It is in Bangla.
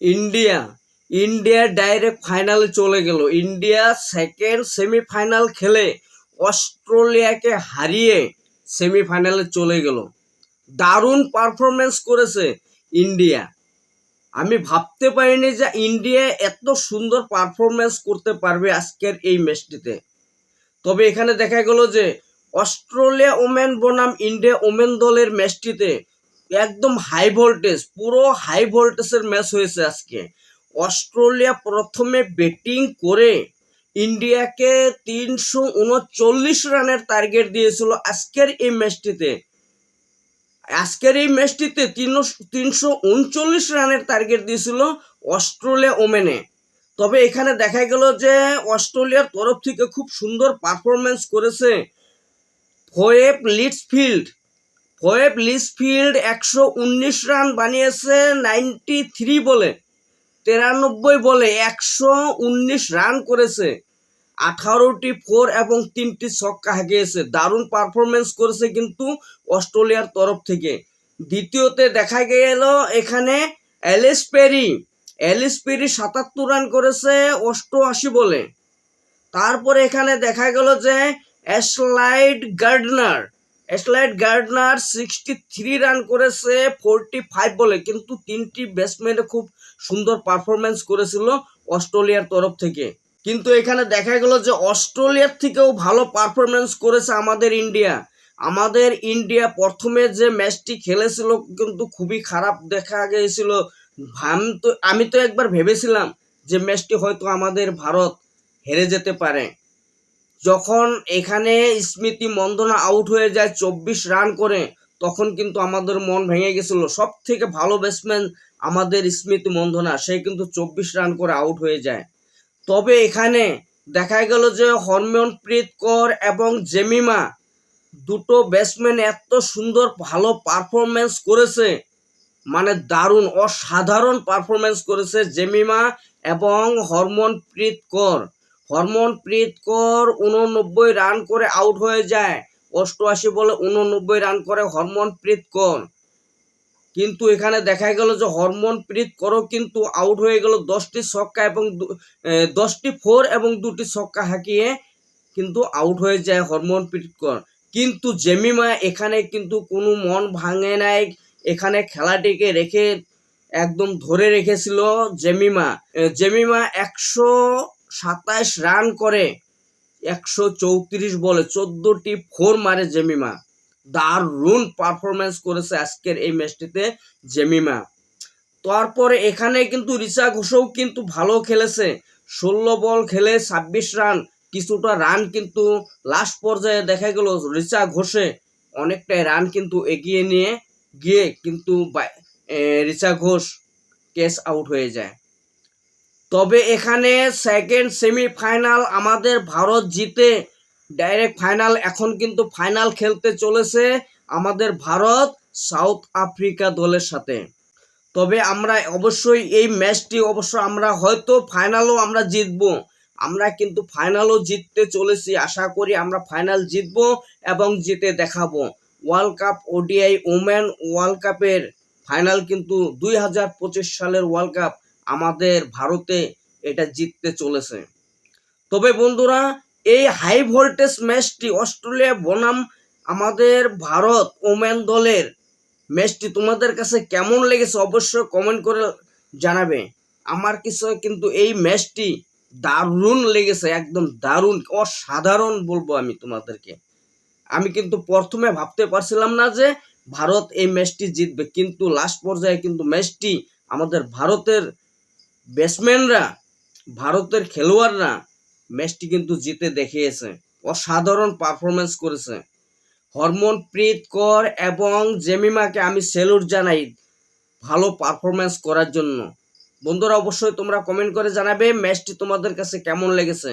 ইন্ডিয়া ইন্ডিয়া ডাইরেক্ট ফাইনালে চলে গেল। ইন্ডিয়া সেকেন্ড সেমিফাইনাল খেলে অস্ট্রেলিয়াকে হারিয়ে সেমিফাইনালে চলে গেল। দারুণ পারফরমেন্স করেছে ইন্ডিয়া। আমি ভাবতে পারিনি যে ইন্ডিয়া এত সুন্দর পারফরমেন্স করতে পারবে আজকের এই ম্যাচটিতে তবে এখানে দেখা গেল যে অস্ট্রেলিয়া ওমেন বনাম ইন্ডিয়া ওমেন দলের ম্যাচটিতে একদম হাই ভোল্টেজ পুরো হাই ভোল্টেজের ম্যাচ হয়েছে আজকে। অস্ট্রেলিয়া প্রথমে ব্যাটিং করে ইন্ডিয়াকে তিনশো উনচল্লিশ রানের টার্গেট দিয়েছিল আজকের এই ম্যাচটিতে আজকের এই ম্যাচটিতে তিনশো উনচল্লিশ রানের টার্গেট দিয়েছিল অস্ট্রেলিয়া ওমেনে। তবে এখানে দেখা গেল যে অস্ট্রেলিয়ার তরফ থেকে খুব সুন্দর পারফরমেন্স করেছে ফোয়েব লিডসফিল্ড ফোয়েব লিডসফিল্ড একশো উনিশ রান বানিয়েছে নাইনটি থ্রি বলে, তিরানব্বই বলে একশো উনিশ রান করেছে, আঠারোটি ফোর এবং তিনটি ছক্কা হাঁকিয়েছে। দারুণ পারফরমেন্স করেছে কিন্তু অস্ট্রেলিয়ার তরফ থেকে। দ্বিতীয়তে দেখা গেল এখানে অ্যালিস পেরি। অ্যালিস পেরি সাতাত্তর রান করেছে অষ্টআশি বলে। তারপরে এখানে দেখা গেল যে Ashleigh Gardner. Ashleigh Gardner sixty three run করেছে ফোরটি ফাইভ বলে, কিন্তু তিনটি ব্যাটসম্যানে খুব সুন্দর পারফরমেন্স করেছিল অস্ট্রেলিয়ার তরফ থেকে। কিন্তু এখানে দেখা গেল যে অস্ট্রেলিয়ার থেকেও ভালো পারফরমেন্স করেছে আমাদের ইন্ডিয়া। আমাদের ইন্ডিয়া প্রথমে যে ম্যাচটি খেলেছিল কিন্তু খুবই খারাপ দেখা গিয়েছিল। আমি তো আমি তো একবার ভেবেছিলাম যে ম্যাচটি হয়তো আমাদের ভারত হেরে যেতে পারে। যখন এখানে স্মৃতি মন্দনা আউট হয়ে যায় চব্বিশ রান করে, তখন কিন্তু আমাদের মন ভেঙে গেছিল। সব থেকে ভালো ব্যাটসম্যান আমাদের স্মৃতি মন্দনা, সে কিন্তু চব্বিশ রান করে আউট হয়ে যায়। তবে এখানে দেখা গেল যে হরমনপ্রীত কর এবং জেমিমা দুটো ব্যাটসম্যান এত সুন্দর ভালো পারফরমেন্স করেছে মানে দারুণ, অসাধারণ পারফরমেন্স করেছে জেমিমা এবং হরমনপ্রীত কর। হরমনপ্রীত কর উননব্বই রান করে আউট হয়ে যায়। অষ্টআশি বলে উননব্বই রান করে হরমনপ্রীত কর। কিন্তু এখানে দেখা গেল যে হরমনপ্রীত করও কিন্তু আউট হয়ে গেল দশটি ছক্কা এবং দশটি ফোর এবং দুটি ছক্কা হাঁকিয়ে কিন্তু আউট হয়ে যায় হরমনপ্রীত কর। কিন্তু জেমিমা এখানে কিন্তু কোনো মন ভাঙে নাই। এখানে খেলাটিকে রেখে একদম ধরে রেখেছিল জেমিমা জেমিমা একশো সাতাশ রান করে একশো চৌত্রিশ বলে চোদ্দটি ফোর মারে জেমিমা। দারুণ পারফরমেন্স করেছে আজকের এই ম্যাচটিতে জেমিমা। তারপরে এখানে কিন্তু রিচা ঘোষও কিন্তু ভালো খেলেছে। ষোলো বল খেলে ছাব্বিশ রান, কিছুটা রান কিন্তু লাস্ট পর্যায়ে দেখা গেল রিচা ঘোষে অনেকটাই রান কিন্তু এগিয়ে নিয়ে গিয়ে কিন্তু রিচা ঘোষ ক্যাচ আউট হয়ে যায়। তবে এখানে সেকেন্ড সেমিফাইনাল আমাদের ভারত জিতে ডাইরেক্ট ফাইনাল এখন কিন্তু ফাইনাল খেলতে চলেছে আমাদের ভারত, সাউথ আফ্রিকা দলের সাথে। তবে আমরা অবশ্যই এই ম্যাচটি অবশ্য আমরা হয়তো ফাইনালও আমরা জিতবো। আমরা কিন্তু ফাইনালও জিততে চলেছি, আশা করি আমরা ফাইনাল জিতবো এবং জিতে দেখাবো। World cup ODI women world কাপের ফাইনাল কিন্তু দুই হাজার পঁচিশ সালের ওয়ার্ল্ড কাপ আমাদের ভারতে এটা জিততে চলেছে। তবে বন্ধুরা, এই হাই ভোল্টেজ ম্যাচটি অস্ট্রেলিয়া বনাম আমাদের ভারত ওমেন দলের ম্যাচটি তোমাদের কাছে কেমন লেগেছে অবশ্যই কমেন্ট করে জানাবে। আমার কিছু কিন্তু এই ম্যাচটি দারুণ লেগেছে, একদম দারুণ, অসাধারণ বলব আমি তোমাদেরকে। আমি কিন্তু প্রথমে ভাবতে পারছিলাম না যে ভারত এই ম্যাচটি জিতবে, কিন্তু লাস্ট পর্যায়ে কিন্তু ম্যাচটি আমাদের ভারতের ব্যাটসম্যানরা, ভারতের খেলোয়াড়রা ম্যাচটি কিন্তু জিতে দেখিয়েছে। অসাধারণ পারফরমেন্স করেছে। হরমনপ্রীত কর এবং জেমিমাকে আমি সেলুট জানাই ভালো পারফরমেন্স করার জন্য। বন্ধুরা, অবশ্যই তোমরা কমেন্ট করে জানাবে ম্যাচটি তোমাদের কাছে কেমন লেগেছে।